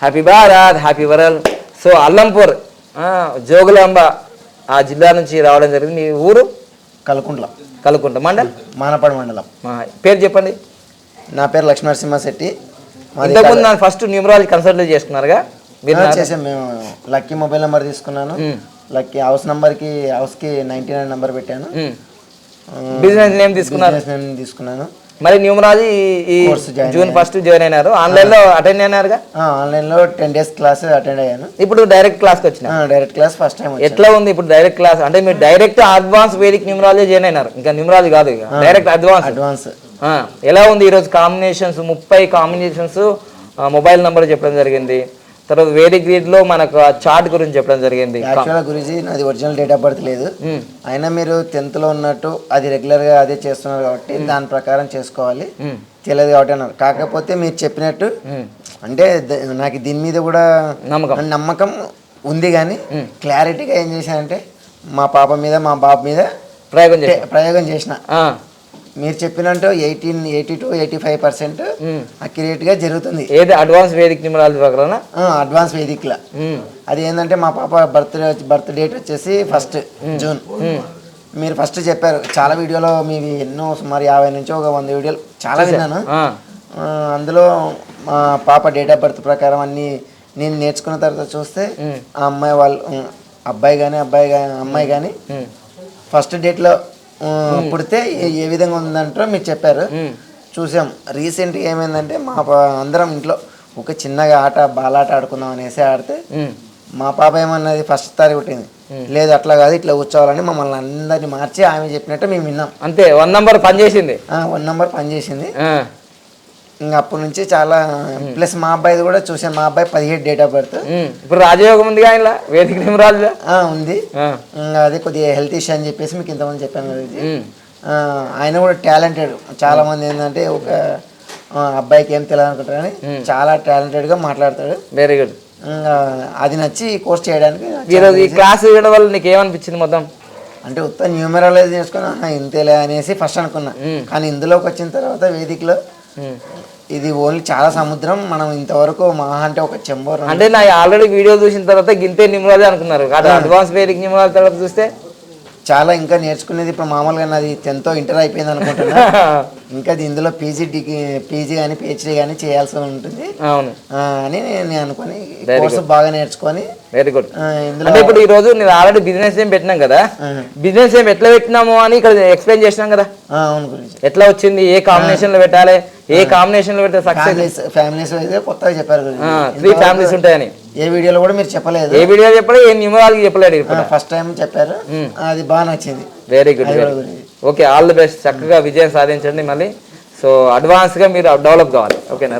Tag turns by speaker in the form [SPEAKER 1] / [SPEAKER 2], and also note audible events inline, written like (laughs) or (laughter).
[SPEAKER 1] Happy Bharat happy world so Alampur Jogulamba ఆ జిల్లా నుంచి రావడం జరిగింది. మీ ఊరు?
[SPEAKER 2] కలకుంట్ల.
[SPEAKER 1] కలుకుంట మండల్?
[SPEAKER 2] మానపాడు మండలం.
[SPEAKER 1] పేరు చెప్పండి.
[SPEAKER 2] నా పేరు లక్ష్మీనరసింహ శెట్టి. మాది
[SPEAKER 1] ఇంతకుముందు నన్ను ఫస్ట్ న్యూమరాలజీ కన్సల్ట్ చేసుకున్నారుగా? మీరు
[SPEAKER 2] చేసాం మేము. లక్కీ మొబైల్ నెంబర్ తీసుకున్నాను. లక్కీ హౌస్ నెంబర్కి హౌస్కి నైంటీ నైన్ నెంబర్ పెట్టాను.
[SPEAKER 1] బిజినెస్ నేమ్
[SPEAKER 2] బిజినెస్ నేమ్ తీసుకున్నాను.
[SPEAKER 1] మరి న్యూమరాలజీ ఈ జూన్ ఫస్ట్ జాయిన్ అయినారు. ఆన్లైన్లో అటెండ్ అయినారుగా?
[SPEAKER 2] ఆ, ఆన్లైన్లో టెన్ డేస్ క్లాస్ అటెండ్ అయ్యాను.
[SPEAKER 1] ఇప్పుడు డైరెక్ట్ క్లాస్కి వచ్చిన?
[SPEAKER 2] ఆ, డైరెక్ట్ క్లాస్ ఫస్ట్ టైం వచ్చాను.
[SPEAKER 1] ఎట్లా ఉంది ఇప్పుడు డైరెక్ట్ క్లాస్ అంటే మీరు direct advance Vedika numerology join అయినారు. ఇంకా న్యూమరాలజీ కాదు ఇక. డైరెక్ట్ అడ్వాన్స్
[SPEAKER 2] అడ్వాన్స్
[SPEAKER 1] ఎలా ఉంది ఈరోజు కాంబినేషన్స్ ముప్పై కాంబినేషన్స్ మొబైల్ నెంబర్ చెప్పడం జరిగింది. తర్వాత వేదిక గ్రీడ్లో మనకు చార్ట్ గురించి చెప్పడం జరిగింది.
[SPEAKER 2] యాక్చువల్గా గురించి నాది ఒరిజినల్ డేట్ ఆఫ్ బర్త్ లేదు. అయినా మీరు టెన్త్లో ఉన్నట్టు అది రెగ్యులర్గా అదే చేస్తున్నారు కాబట్టి దాని ప్రకారం చేసుకోవాలి. తెలియదు కాబట్టి అన్నారు. కాకపోతే మీరు చెప్పినట్టు. అంటే నాకు దీని మీద కూడా
[SPEAKER 1] నమ్మకం.
[SPEAKER 2] నమ్మకం ఉంది కానీ క్లారిటీగా ఏం చేశానంటే మా పాప మీద మా బాబు మీద
[SPEAKER 1] ప్రయోగం
[SPEAKER 2] ప్రయోగం చేసిన. మీరు చెప్పినట్టు eighteen eighty to eighty five percent అక్యురేట్గా జరుగుతుంది.
[SPEAKER 1] ఏది అడ్వాన్స్ వేదిక న్యూమరాలజీ ప్రకారం
[SPEAKER 2] అడ్వాన్స్ వేదికలా అది ఏంటంటే మా పాప బర్త్డే బర్త్ డేట్ వచ్చేసి ఫస్ట్ జూన్. మీరు ఫస్ట్ చెప్పారు చాలా వీడియోలో మీవి ఎన్నో సుమారు యాభై నుంచి ఒక వంద వీడియోలు చాలా విన్నాను. అందులో మా పాప డేట్ ఆఫ్ బర్త్ ప్రకారం అన్ని నేను నేర్చుకున్న తర్వాత చూస్తే ఆ అమ్మాయి వాళ్ళు అబ్బాయి కానీ అబ్బాయి కానీ అమ్మాయి కానీ ఫస్ట్ డేట్లో పుడితే ఏ- విధంగా ఉందంటారో మీరు చెప్పారు. చూసాం. రీసెంట్గా ఏమైందంటే మా అందరం ఇంట్లో ఒక చిన్నగా ఆట బాలాట ఆడుకుందాం అనేసి ఆడితే మా పాప ఏమన్నది ఫస్ట్ తారీఖు పుట్టింది లేదు అట్లా కాదు ఇట్లా కూర్చోవాలని మమ్మల్ని అందరినీ మార్చి ఆమె చెప్పినట్టు మేము విన్నాం.
[SPEAKER 1] అంతే వన్ నంబర్ పనిచేసింది
[SPEAKER 2] వన్ నెంబర్ పనిచేసింది ఇంకా అప్పటి నుంచి చాలా ప్లస్ మా అబ్బాయిది కూడా చూసాను మా అబ్బాయి పదిహేడు డేట్ ఆఫ్ బర్త్.
[SPEAKER 1] ఇప్పుడు రాజయోగం ఉంది ఆయన వేదిక
[SPEAKER 2] ఉంది. ఇంకా అదే కొద్దిగా హెల్త్ ఇష్యూ అని చెప్పేసి మీకు ఇంతమంది చెప్పాను కదా ఇది. ఆయన కూడా టాలెంటెడ్ చాలా మంది ఏంటంటే ఒక అబ్బాయికి ఏం తెలియదు అనుకుంటారు కానీ చాలా టాలెంటెడ్గా మాట్లాడతాడు.
[SPEAKER 1] వెరీ గుడ్
[SPEAKER 2] ఇంకా అది నచ్చి ఈ కోర్స్ చేయడానికి నాకు
[SPEAKER 1] ఈరోజు ఈ క్లాస్ వల్ల నీకు ఏమనిపించింది మొత్తం?
[SPEAKER 2] అంటే ఉత్త న్యూమరాలజీ చేసుకుని "ఆహా, ఇంతేలే అనేసి ఫస్ట్ అనుకున్నా. కానీ ఇందులోకి వచ్చిన తర్వాత వేదికలో. ఇది ఓన్లీ చాలా సముద్రం. మనం ఇంతవరకు మహా అంటే ఒక చెంబోర్
[SPEAKER 1] అంటే నా ఆల్రెడీ వీడియో చూసిన తర్వాత గింతే న్యూమరాలజీ అనుకున్నారు. కాదు అడ్వాన్స్ వేదిక న్యూమరాలజీ తర్వాత చూస్తే
[SPEAKER 2] చాలా ఇంకా నేర్చుకునేది ఇప్పుడు మామూలుగా నాది టెన్త్ ఇంటర్ అయిపోయింది అనుకుంటున్నా. (laughs) ఇంకా అది ఇందులో పీజీ డిగ్రీ పీజీ కానీ పిహెచ్డీ కానీ చేయాల్సి ఉంటుంది.
[SPEAKER 1] అవును.
[SPEAKER 2] అని నేను అనుకొని కోర్సు బాగా నేర్చుకొని
[SPEAKER 1] వెరీ గుడ్ అంటే ఇప్పుడు ఈ రోజు నేను ఆల్రెడీ బిజినెస్ ఏం పెట్టినాం కదా బిజినెస్ ఏం ఎట్లా పెట్టినాము అని ఇక్కడ ఎక్స్ప్లెయిన్ చేసినాం కదా. ఎట్లా వచ్చింది ఏ కాంబినేషన్లో పెట్టాలి ఏ కాంబినేషన్లో పెడితే సక్సెస్
[SPEAKER 2] ఫ్యామిలీస్ అయితే కొత్తగా చెప్పారు
[SPEAKER 1] త్రీ ఫ్యామిలీస్ ఉంటాయని.
[SPEAKER 2] ఏ వీడియోలో కూడా మీరు చెప్పలేదు.
[SPEAKER 1] ఏ వీడియో చెప్పలే ఏ న్యూమరాలజీ చెప్పలేడు ఇప్పుడు.
[SPEAKER 2] ఫస్ట్ టైం చెప్పారు. అది బాగా నచ్చింది
[SPEAKER 1] very good okay all the best చక్కగా విజయం సాధించండి మళ్ళీ. సో అడ్వాన్స్గా మీరు డెవలప్ కావాలి. ఓకేనా